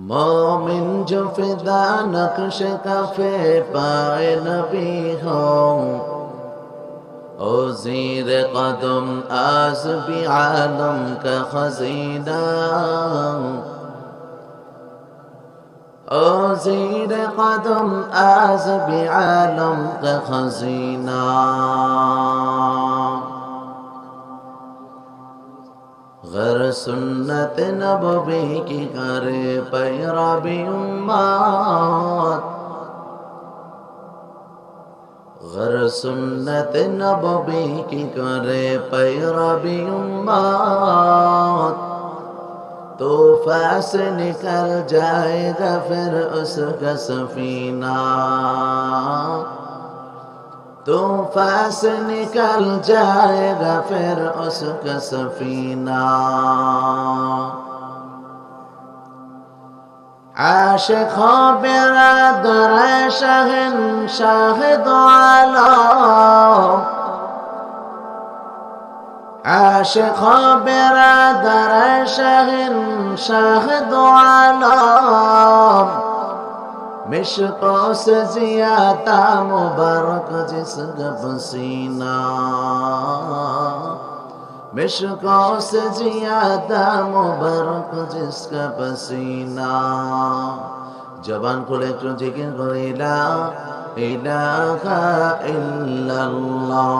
مومن جو فدا نقش کفے پائے نبی ہوں۔ أو زیر قدم آز بھی عالم کا خزینہ۔ أو زیر قدم آز بھی عالم کا خزینہ۔ غر سنت نبوی کی کرے پیرابی امات غر سنت نبوی کی کرے پیرابی امات تو سے نکل جائے گا پھر اس کا سفینہ تو پاس نکل جائے گا پھر اس کا سفینہ عاشق ہو برادر شہن شاہ عالم عاشق ہو برادر شہن شاہ عالم مشقوں سے زیادہ مبارک جس کا پسینہ مشقوں سے زیادہ مبارک جس کا پسینہ জবান খুলে একটু জিকির করে লা ইলাহা ইল্লাল্লাহ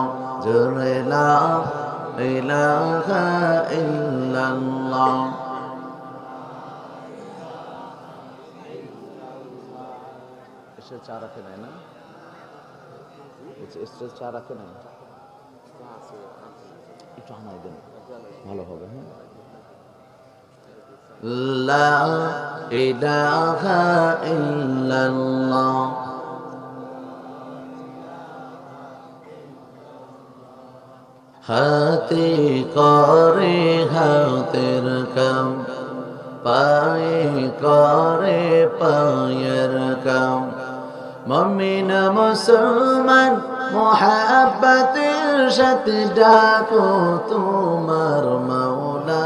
জোরে লা ইলাহা ইল্লাল্লাহ এসে চা রাখে নাই না? এসে চা রাখে নাই? একটু আমায় দেন। ভালো হবে হ্যাঁ। লা ইলাহা ইল্লাল্লাহ। হাতে করে হাতের কাম, পায়ে করে পায়ের মমিন মুসলমান, মোহাব্বতের সাথে ডাকো তোমার মাওলা,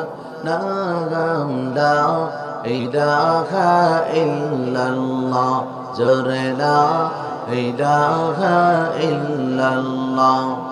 নাগাম দাও, ইলাহা ইল্লাল্লাহ, জোরে লা ইলাহা ইল্লাল্লাহ।